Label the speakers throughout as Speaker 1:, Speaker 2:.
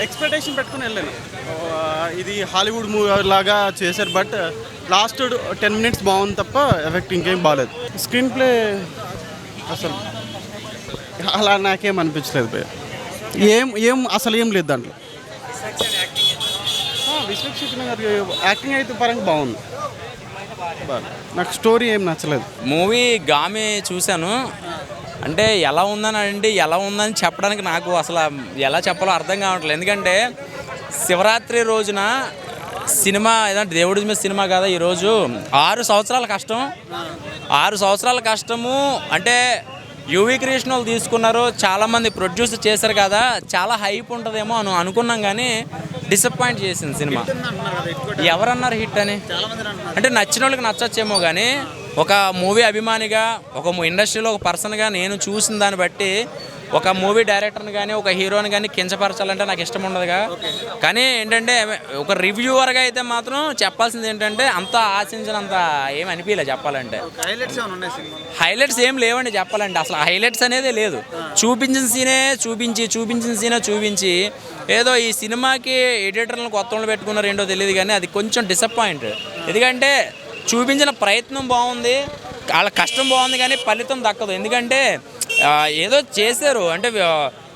Speaker 1: Expectation పెట్టుకుని వెళ్ళాను. ఇది హాలీవుడ్ మూవీ లాగా చేశారు బట్ లాస్ట్ టెన్ మినిట్స్ బాగుంది తప్ప ఎఫెక్ట్ ఇంకేం బాగాలేదు స్క్రీన్ ప్లే అసలు అలా నాకేం అనిపించలేదు ఏం ఏం అసలు ఏం లేదు దాంట్లో. ఆ, విశ్వక్షిత్ గారి యాక్టింగ్ అయితే పరంగా బాగుంది. నాకు స్టోరీ ఏం నచ్చలేదు.
Speaker 2: మూవీ గామే చూశాను. అంటే ఎలా ఉందని అంటే ఎలా ఉందని చెప్పడానికి నాకు అసలు ఎలా చెప్పాలో అర్థం కావట్లేదు. ఎందుకంటే శివరాత్రి రోజున సినిమా ఏదంటే దేవుడి మీద సినిమా కదా ఈరోజు. ఆరు సంవత్సరాల కష్టం. ఆరు సంవత్సరాల కష్టము అంటే యువి కృష్ణ వాళ్ళు తీసుకున్నారు. చాలామంది ప్రొడ్యూస్ చేశారు కదా. చాలా హైప్ ఉంటుందేమో అని అనుకున్నాం కానీ డిసప్పాయింట్ చేసింది సినిమా. ఎవరన్నారు హిట్ అని? అంటే నచ్చిన వాళ్ళకి నచ్చచ్చేమో కానీ ఒక మూవీ అభిమానిగా ఒక ఇండస్ట్రీలో ఒక పర్సన్గా నేను చూసిన దాన్ని బట్టి ఒక మూవీ డైరెక్టర్ని కానీ ఒక హీరోని కానీ కించపరచాలంటే నాకు ఇష్టం ఉండదుగా. కానీ ఏంటంటే ఒక రివ్యూవర్గా అయితే మాత్రం చెప్పాల్సింది ఏంటంటే అంత ఆశించినంత ఏం అనిపించలే చెప్పాలంటే.
Speaker 1: హైలైట్స్
Speaker 2: ఏం లేవండి చెప్పాలంటే. అసలు హైలైట్స్ అనేది లేదు. చూపించిన సీనే చూపించి చూపించిన సీనే చూపించి ఏదో ఈ సినిమాకి ఎడిటర్లను కొత్త వాళ్ళు పెట్టుకున్నారు ఏంటో తెలియదు కానీ అది కొంచెం డిసప్పాయింట్ ఎందుకంటే చూపించిన ప్రయత్నం బాగుంది. వాళ్ళ కష్టం బాగుంది కానీ ఫలితం దక్కదు. ఎందుకంటే ఏదో చేశారు. అంటే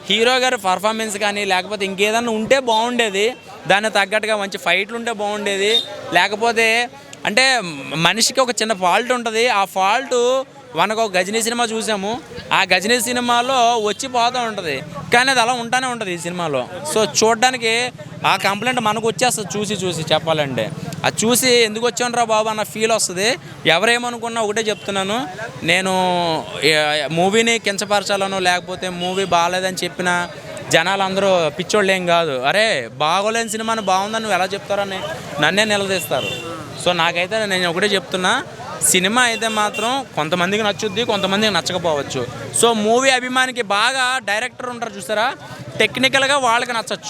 Speaker 2: హీరో గారి పర్ఫార్మెన్స్ కానీ లేకపోతే ఇంకేదన్నా ఉంటే బాగుండేది. దానికి తగ్గట్టుగా మంచి ఫైట్లు ఉంటే బాగుండేది. లేకపోతే అంటే మనిషికి ఒక చిన్న ఫాల్ట్ ఉంటుంది. ఆ ఫాల్ట్ మనకు ఒక గజనీ సినిమా చూసాము. ఆ గజనీ సినిమాలో వచ్చి పోతూ ఉంటుంది. కానీ అది అలా ఉంటానే ఉంటుంది ఈ సినిమాలో. సో చూడడానికి ఆ కంప్లైంట్ మనకు వచ్చేస్తుంది చూసి చూసి చెప్పాలంటే. అది చూసి ఎందుకు వచ్చానరా బాబు అన్న ఫీల్ వస్తుంది. ఎవరేమనుకున్నా ఒకటే చెప్తున్నాను. నేను మూవీని కించపరచాలనో లేకపోతే మూవీ బాగాలేదని చెప్పిన జనాలు అందరూ పిచ్చోళ్ళు ఏం కాదు. అరే బాగోలేని సినిమాని బాగుందని నువ్వు ఎలా చెప్తారని నన్నే నిలదీస్తారు. సో నాకైతే నేను ఒకటే చెప్తున్నా సినిమా అయితే మాత్రం కొంతమందికి నచ్చుద్ది కొంతమందికి నచ్చకపోవచ్చు. సో మూవీ అభిమానికి బాగా డైరెక్టర్ ఉంటారు చూసారా? టెక్నికల్గా వాళ్ళకి నచ్చచ్చు.